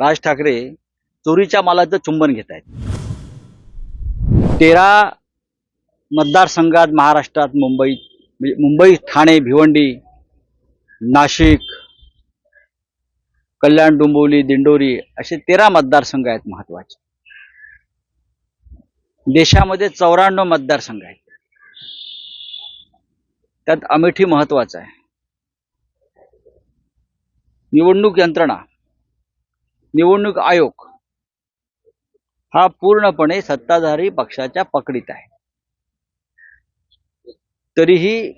राज ठाकरे चोरीच्या मालाचं चुंबन घेत आहेत. तेरा मतदारसंघात महाराष्ट्रात मुंबईत म्हणजे मुंबई ठाणे भिवंडी नाशिक कल्याण डोंबिवली दिंडोरी असे तेरा मतदारसंघ आहेत महत्त्वाचे. देशामध्ये चौऱ्याण्णव मतदारसंघ आहेत. त्यात अमेठी महत्त्वाचा आहे. निवडणूक यंत्रणा निवडणूक आयोग हा पूर्णपणे सत्ताधारी पक्षाच्या पकडीत आहे. तरीही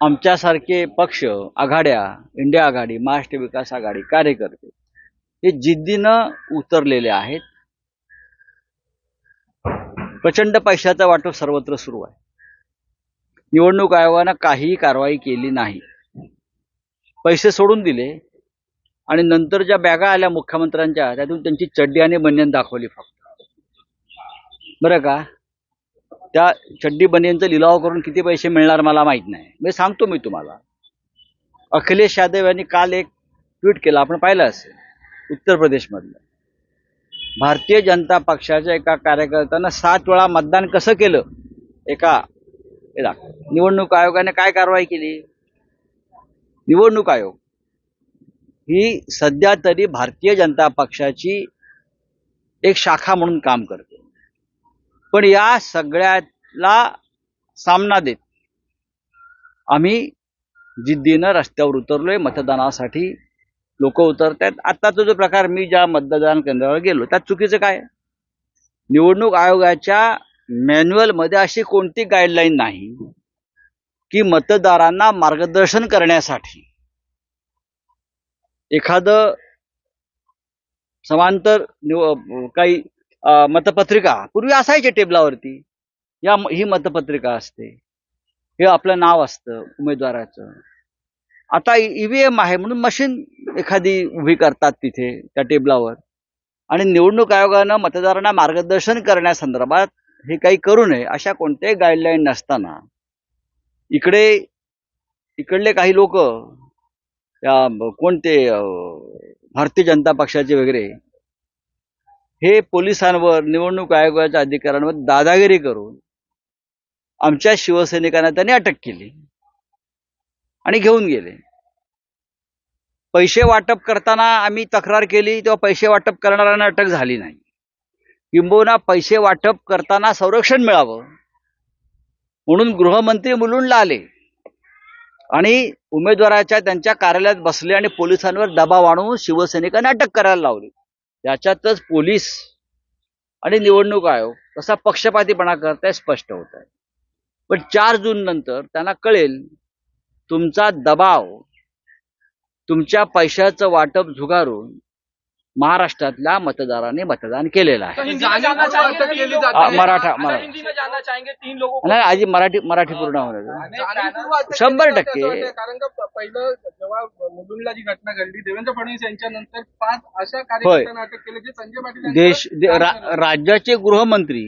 आमच्यासारखे पक्ष आघाड्या इंडिया आघाडी महाराष्ट्र विकास आघाडी कार्यकर्ते हे जिद्दीनं उतरलेले आहेत. प्रचंड पैशाचा वाटप सर्वत्र सुरू आहे. निवडणूक आयोगानं काहीही कारवाई केली नाही. पैसे सोडून दिले. आणि नंतर ज्या बॅगा आल्या मुख्यमंत्र्यांच्या त्यातून त्यांची चड्डी आणि बनियन दाखवली फक्त. बरं का? त्या चड्डी बनियनचा लिलाव करून किती पैसे मिळणार मला माहीत नाही. मी सांगतो मी तुम्हाला. अखिलेश यादव यांनी काल एक ट्विट केलं आपण पाहिलं असेल उत्तर प्रदेशमधलं. भारतीय जनता पक्षाच्या एका कार्यकर्त्यानं सात वेळा मतदान कसं केलं? एका निवडणूक आयोगाने काय कारवाई केली? निवडणूक आयोग. ही सध्या तरी भारतीय जनता पक्षाची एक शाखा म्हणून काम करते. पण या सगळ्याला सामना देत आम्ही जिद्दीनं रस्त्यावर उतरलोय मतदानासाठी लोक उतरत आहेत आत्ताचा जो प्रकार मी ज्या मतदान केंद्रावर गेलो त्यात चुकीचं काय? निवडणूक आयोगाच्या मॅन्युअलमध्ये अशी कोणती गाईडलाईन नाही की मतदारांना मार्गदर्शन करण्यासाठी एखादं समांतर निव काही मतपत्रिका पूर्वी असायचे टेबलावरती. या ही मतपत्रिका असते. हे आपलं नाव असतं उमेदवाराचं. आता ईव्हीएम आहे म्हणून मशीन एखादी उभी करतात तिथे त्या टेबलावर. आणि निवडणूक आयोगानं मतदारांना मार्गदर्शन करण्यासंदर्भात हे काही करू नये अशा कोणत्याही गाईडलाईन नसताना. इकडे इकडले काही लोक कोणते अं, भारतीय जनता पक्षाचे वगैरे हे पोलिसांवर निवडणूक आयोगाच्या अधिकाऱ्यांवर दादागिरी करून आमच्या शिवसैनिकांना त्यांनी अटक केली आणि घेऊन गेले. पैसे वाटप करताना आम्ही तक्रार केली तेव्हा पैसे वाटप करणाऱ्यांना अटक झाली नाही. किंबहुना पैसे वाटप करताना संरक्षण मिळावं म्हणून गृहमंत्री मुलुंडला आले. आणि उमेदवाराच्या त्यांच्या कार्यालयात बसले आणि पोलिसांवर दबाव आणून शिवसैनिकांना अटक करायला लावली. याच्यातच पोलीस आणि निवडणूक आयोग तसा पक्षपातीपणा करताय स्पष्ट होत आहे पण चार जून नंतर त्यांना कळेल तुमचा दबाव तुमच्या पैशाचं वाटप झुगारून महाराष्ट्रातल्या मतदारांनी मतदान केलेलं आहे. मराठा को मराठा. हिंदी में जानना चाहेंगे तीन लोगों को नाही आजी मराठी मराठी पूर्ण होणार. शंभर टक्के. कारण का पहिलं जेव्हा मुलुंडला जी घटना घडली देवेंद्र फडणवीस यांच्या नंतर पाच अशा कार्यकर्त्यांना अटक केली जे संजय पाटील देश. राज्याचे गृहमंत्री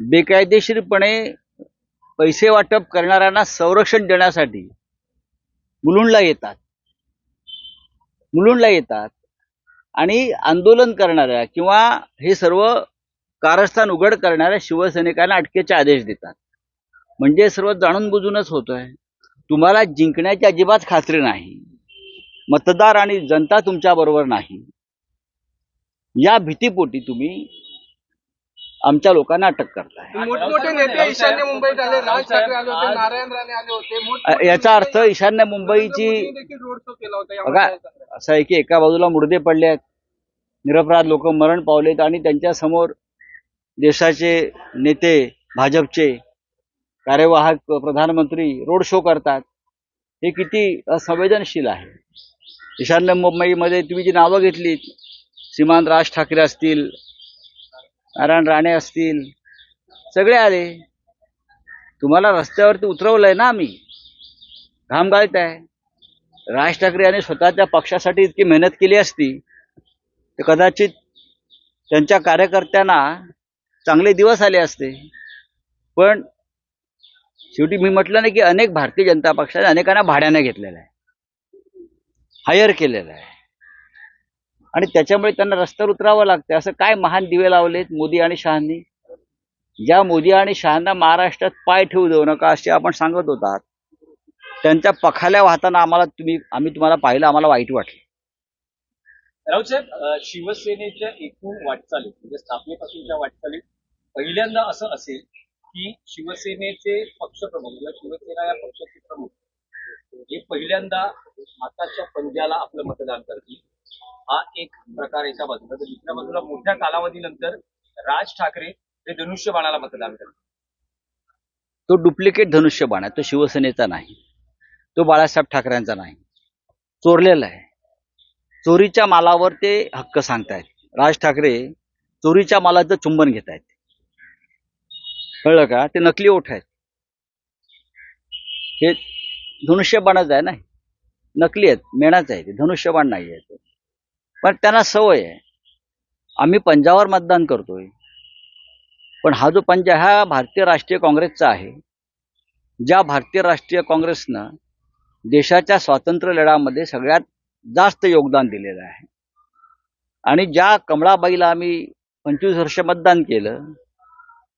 बेकायदेशीरपणे पैसे वाटप करणाऱ्यांना संरक्षण देण्यासाठी मुलुंडला येतात. मुलुंडला येतात. आणि आंदोलन करणाऱ्या किंवा हे सर्व कारस्थान उघड करणाऱ्या शिवसैनिकांना अटकेचे आदेश देतात. म्हणजे सर्व जाणून बुजूनच होतोय. तुम्हाला जिंकण्याची अजिबात खात्री नाही. मतदार आणि जनता तुमच्या बरोबर नाही. या भीतीपोटी तुम्ही आमच्या लोकांना अटक करताय. मोठमोठे नेते ईशान्य मुंबईत आले राज ठाकरे आले होते नारायण राणे आले होते मोठमोठे याचा अर्थ ईशान्य मुंबईची मोदींनी देखील रोड शो केला होता या बघा मतदारसंघात. असं आहे की एका बाजूला मुर्दे पडले आहेत. निरपराध लोक मरण पावलेत आणि त्यांच्यासमोर देशाचे नेते भाजपचे कार्यवाहक प्रधानमंत्री रोड शो करतात. हे किती असंवेदनशील आहे. ईशान्य मुंबईमध्ये तुम्ही जी नावं घेतलीत सीमांत राज ठाकरे असतील नारायण राणे असतील सगळे आले. तुम्हाला रस्त्यावरती उतरवलं आहे ना आम्ही. घाम गाळत आहे राज ठाकरे यांनी स्वतःच्या पक्षासाठी इतकी मेहनत केली असती तर कदाचित त्यांच्या कार्यकर्त्यांना चांगले दिवस आले असते. पण शेवटी मी म्हटलं नाही की अनेक भारतीय जनता पक्षाने अनेकांना भाड्याने घेतलेलं आहे. हायर केलेलं आहे. आणि त्याच्यामुळे त्यांना रस्त्यावर उतरावं लागतं असं काय महान दिवे लावलेत मोदी आणि शहांनी? ज्या मोदी आणि शहांना महाराष्ट्रात पाय ठेवू देऊ नका असे आपण सांगत होतात. त्यांच्या पखाल्या वाहताना आम्हाला तुम्ही आम्ही तुम्हाला पाहिलं आम्हाला वाईट वाटलं. राऊत साहेब शिवसेनेच्या एकूण वाटचालीत म्हणजे स्थापनेपासूनच्या वाटचालीत पहिल्यांदा असं असेल की शिवसेनेचे पक्षप्रमुख किंवा शिवसेना या पक्षाचे प्रमुख हे पहिल्यांदा हाताच्या पंजाला आपलं मतदान करतील. हा एक प्रकार एका बाजूला तर दुसऱ्या बाजूला मोठ्या कालावधीनंतर राज ठाकरे हे धनुष्यबाणाला मतदान करतील. तो डुप्लिकेट धनुष्यबाण आहे तो शिवसेनेचा नाही. तो बाळासाहेब ठाकरेंचा नाही. चोरलेला आहे. चोरीच्या मालावर ते हक्क सांगतायत. राज ठाकरे चोरीच्या मालाचं चुंबन घेत आहेत कळलं का? ते नकली ओठ आहेत. हे धनुष्यबाणच आहे ना? नकली आहेत. मेणाच आहे ते. धनुष्यबाण नाही आहे ते. पण त्यांना सवय आहे. आम्ही पंजावर मतदान करतोय. पण हा जो पंजा हा भारतीय राष्ट्रीय काँग्रेसचा आहे. ज्या भारतीय राष्ट्रीय काँग्रेसनं देशाच्या स्वातंत्र्य लढ्यामध्ये सगळ्यात जास्त योगदान दिलेलं आहे. आणि ज्या कमळाबाईला आम्ही पंचवीस वर्ष मतदान केलं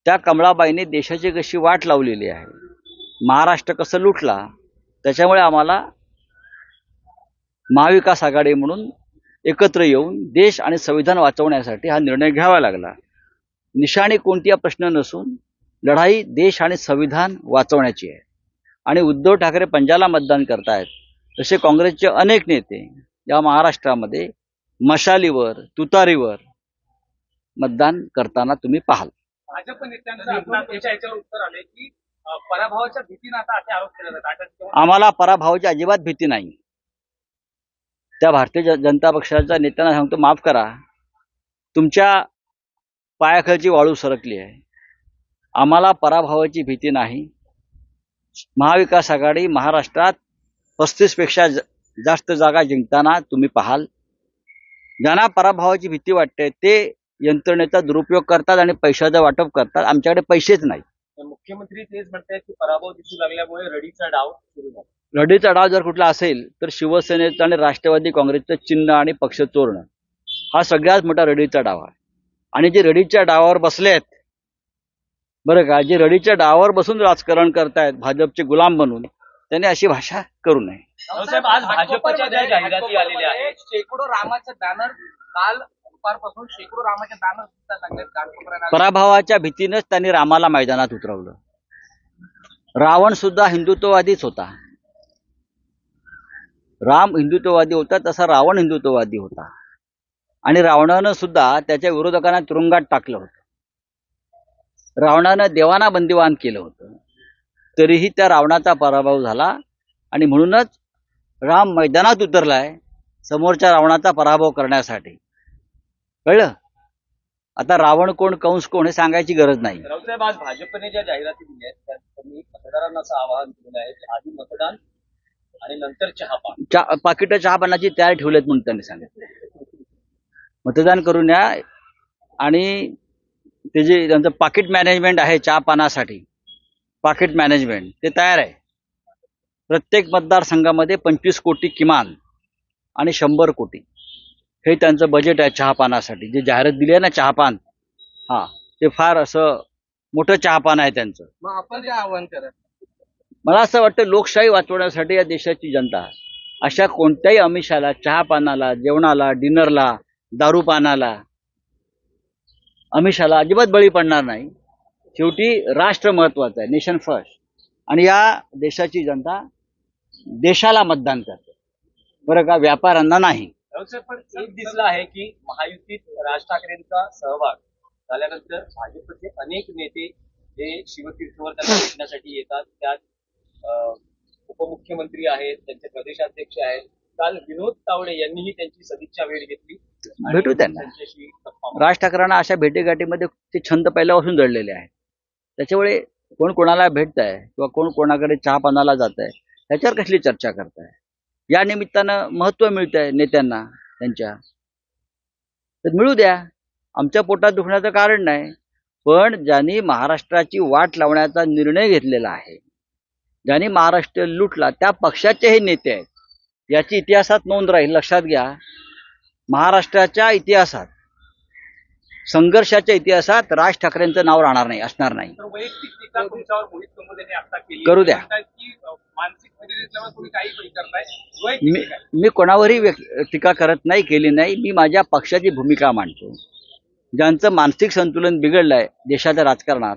त्या कमळाबाईने देशाची कशी वाट लावलेली आहे. महाराष्ट्र कसं लुटला त्याच्यामुळे आम्हाला महाविकास आघाडी म्हणून एकत्र येऊन देश आणि संविधान वाचवण्यासाठी हा निर्णय घ्यावा लागला. निशाणी कोणती हा प्रश्न नसून लढाई देश आणि संविधान वाचवण्याची आहे. आणि उद्धव ठाकरे पंजाला मतदान करतायत तसे काँग्रेसचे अनेक नेते या महाराष्ट्रामध्ये मशालीवर तुतारीवर मतदान करताना तुम्ही पाहाल. भाजप नेत्यांचं उत्तर आले की पराभवाच्या भीतीनं आता असे आरोप केले जातात. आता आम्हाला पराभवाची अजिबात भीती नाही. त्या भारतीय जनता पक्षाच्या नेत्यांना सांगतो माफ करा. तुमच्या पायाखालची वाळू सरकली आहे. आम्हाला पराभवाची भीती नाही. महाविकास आघाडी महाराष्ट्रात पस्तीसपेक्षा ज- जास्त जागा जिंकताना तुम्ही पाहाल. ज्यांना पराभवाची भीती वाटते ते यंत्रणेचा दुरुपयोग करतात आणि पैशाचं वाटप करतात. आमच्याकडे पैसेच नाही. तर मुख्यमंत्री तेच म्हणतायत की पराभव दिसू लागल्यामुळे रडीचा डाव सुरू झाला. लढीचा डाव जर कुठला असेल तर शिवसेनेचं आणि राष्ट्रवादी काँग्रेसचं चिन्ह आणि पक्ष चोरणं. हा सगळ्यात मोठा रडीचा डाव आहे. आणि जे रडीच्या डावावर बसलेत बरं का जे रडीच्या डावावर बसून राजकारण करतायत भाजपचे गुलाम बनून त्यांनी अशी भाषा करू नये. रावसाहेब, आज भाजपच्या ज्या जाहिराती आलेल्या आहेत. शेकडो रामाचे बॅनर काल दुपारपासून शेकडो रामाचे बॅनर दिसतात लागलेत घाटकोपऱ्याला. पराभवाच्या भीतीनंच त्यांनी रामाला मैदानात उतरवलं. रावण सुद्धा हिंदुत्ववादीच होता. राम हिंदुत्ववादी होता तसा रावण हिंदुत्ववादी होता. आणि रावणानं सुद्धा त्याच्या विरोधकांना तुरुंगात टाकलं होतं. रावणानं देवाना बंदिवान केलं होतं. तरीही त्या रावणाचा पराभव झाला आणि म्हणूनच राम मैदानात उतरलाय समोरच्या रावणाचा पराभव करण्यासाठी. कळलं? आता रावण कोण कंस कोण हे सांगायची गरज नाही. रावसाहेब आज भाजपने ज्या जाहिराती दिल्या आहेत त्यांनी मतदारांना असं आवाहन केलं आहे की आधी मतदान आणि नंतर चहापान चहा पाकिटं चहापानाची तयार ठेवलेत म्हणून त्यांनी सांगितलं. मतदान करून या आणि ते जे त्यांचं पाकिट मॅनेजमेंट आहे चहा पानासाठी पाकिट मॅनेजमेंट ते तयार आहे. प्रत्येक मतदारसंघामध्ये पंचवीस कोटी किमान आणि शंभर कोटी. हे त्यांचं बजेट आहे चहापानासाठी जे जाहिरात दिली आहे ना चहापान हा ते फार असं मोठं चहापान आहे त्यांचं. मग आपण काय आव्हान करत मला असं वाटतं लोकशाही वाचवण्यासाठी या देशाची जनता अशा कोणत्याही अमिषाला चहा पानाला जेवणाला डिनरला दारू पानाला अमिषाला अजिबात बळी पडणार नाही. शेवटी राष्ट्र महत्वाचं आहे नेशन फर्स्ट आणि या देशाची जनता देशाला मतदान करते. बरं का व्यापाऱ्यांना नाही. पण एक दिसलं आहे की महायुतीत राज ठाकरेंचा सहभाग झाल्यानंतर भाजपचे अनेक नेते हे शिवतीर्थवर त्यांना भेटण्यासाठी येतात. त्यात अं, उपमुख्यमंत्री आहेत त्यांचे प्रदेशाध्यक्ष आहेत. काल विनोद तावडे यांनीही त्यांची सदिच्छा भेट घेतली. भेटू त्यांना. राज ठाकरेंना अशा भेटीगाठीमध्ये ते छंद पहिल्यापासून जडलेले आहेत. त्याच्यामुळे कोण कोणाला भेटत आहे किंवा कोण कोणाकडे चहा पानाला जात आहे त्याच्यावर कसली चर्चा करताय? या निमित्तानं महत्त्व मिळत आहे नेत्यांना त्यांच्या. तर मिळू द्या. आमच्या पोटात दुखण्याचं कारण नाही पण ज्यांनी महाराष्ट्राची वाट लावण्याचा निर्णय घेतलेला आहे ज्यांनी महाराष्ट्र लुटला त्या पक्षाचे हे नेते आहेत. याची इतिहासात नोंद राहील लक्षात घ्या. महाराष्ट्राच्या इतिहासात संघर्षाच्या इतिहासात राज ठाकरेंचं नाव राहणार नाही असणार नाही. करू द्या. मी. मी कोणावरही टीका करत नाही केली नाही. मी माझ्या पक्षाची भूमिका मांडतो. ज्यांचं मानसिक संतुलन बिघडलंय देशाच्या राजकारणात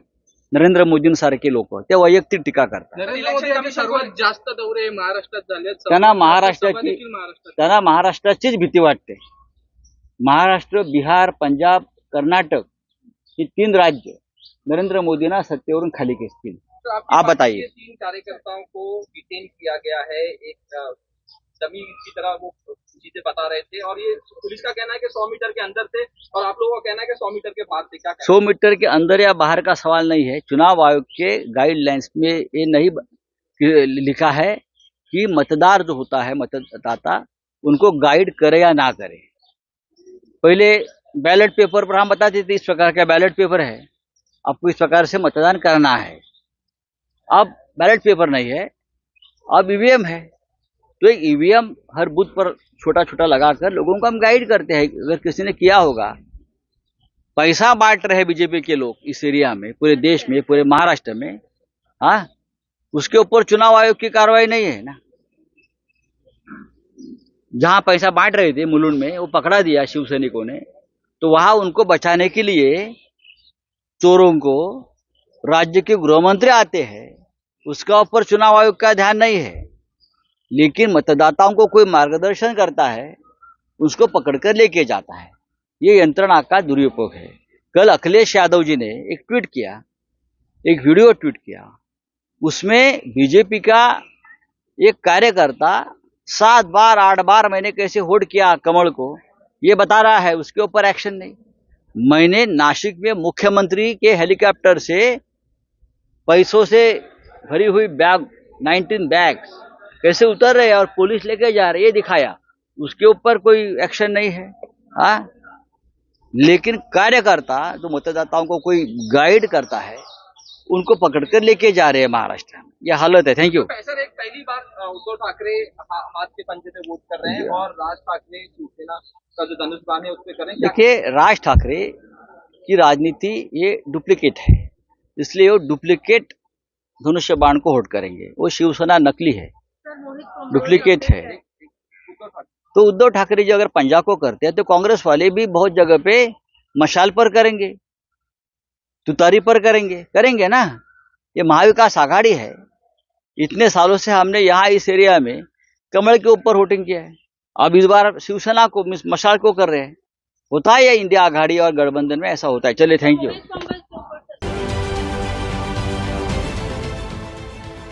नरेंद्र मोदींसारखे लोक. ते वैयक्तिक टीका करतात. नरेंद्र मोदी यांचे सर्वात जास्त दौरे महाराष्ट्रात झाले. त्यांना महाराष्ट्राची त्यांना महाराष्ट्राचीच भीती वाटते. महाराष्ट्र बिहार पंजाब कर्नाटक ही तीन राज्य नरेंद्र मोदींना सत्तेवरून खाली खेचतील. आप बताइए। तीन कार्यकर्ताओं को डिटेन किया गया है. एक डमी की तरह वो चीज़ें बता रहे थे और ये पुलिस का कहना है कि सौ मीटर के अंदर थे और आप लोगों का कहना है कि सौ मीटर के बाहर थे। क्या सौ मीटर के अंदर या बाहर का सवाल नहीं है। चुनाव आयोग के गाइडलाइंस में ये नहीं लिखा है कि मतदार जो होता है, मतदाता, उनको गाइड करे या ना करे। पहले बैलेट पेपर पर हम बताते थे इस प्रकार का बैलेट पेपर है। आपको इस प्रकार से मतदान करना है। अब बैलेट पेपर नहीं है। अब ईवीएम है। तो एक ईवीएम हर बूथ पर छोटा छोटा लगाकर लोगों को हम गाइड करते हैं अगर किसी ने किया होगा, पैसा बांट रहे बीजेपी के लोग इस एरिया में, पूरे देश में, पूरे महाराष्ट्र में हाँ उसके ऊपर चुनाव आयोग की कार्रवाई नहीं है ना? जहाँ पैसा बांट रहे थे मुलुंड में, वो पकड़ा दिया शिव सैनिकों ने तो वहाँ उनको बचाने के लिए चोरों को राज्य के गृह मंत्री आते हैं, उसका ऊपर चुनाव आयोग का ध्यान नहीं है। लेकिन मतदाताओं को कोई मार्गदर्शन करता है, उसको पकड़कर लेके जाता है। ये यंत्रणा का दुरुपयोग है। कल अखिलेश यादव जी ने एक ट्वीट किया, एक वीडियो ट्वीट किया। उसमें बीजेपी का एक कार्यकर्ता सात बार, आठ बार मैंने कैसे होल्ड किया कमल को, ये बता रहा है, उसके ऊपर एक्शन नहीं। मैंने नासिक में मुख्यमंत्री के हेलीकॉप्टर से पैसों से भरी हुई बैग 19 बैग्स कैसे उतर रहे और पुलिस लेके जा रही है ये दिखाया। उसके ऊपर कोई एक्शन नहीं है हाँ? लेकिन कार्यकर्ता जो मतदाताओं को कोई गाइड करता है उनको पकड़कर लेके जा रहे हैं महाराष्ट्र में। यह हालत है। थैंक यू सर एक पहली बार उद्धव ठाकरे हाथ के पंजे पे वोट कर रहे हैं और राज ठाकरे शिवसेना का जो धनुष बाण है उस पर कर देखिए राज ठाकरे की राजनीति ये डुप्लीकेट है। इसलिए वो डुप्लीकेट धनुष्य बाण को होल्ड करेंगे। वो शिवसेना नकली है। डुप्लीकेट है। तो उद्धव ठाकरे जी अगर पंजा को करते हैं तो कांग्रेस वाले भी बहुत जगह पे मशाल पर करेंगे, तुतारी पर करेंगे करेंगे ना? ये महाविकास आघाड़ी है। इतने सालों से हमने यहाँ इस एरिया में कमल के ऊपर वोटिंग किया है। अब इस बार शिवसेना को, मिस- मशाल को कर रहे हैं। होता है ये इंडिया आघाड़ी और गठबंधन में ऐसा होता है? चलिए थैंक यू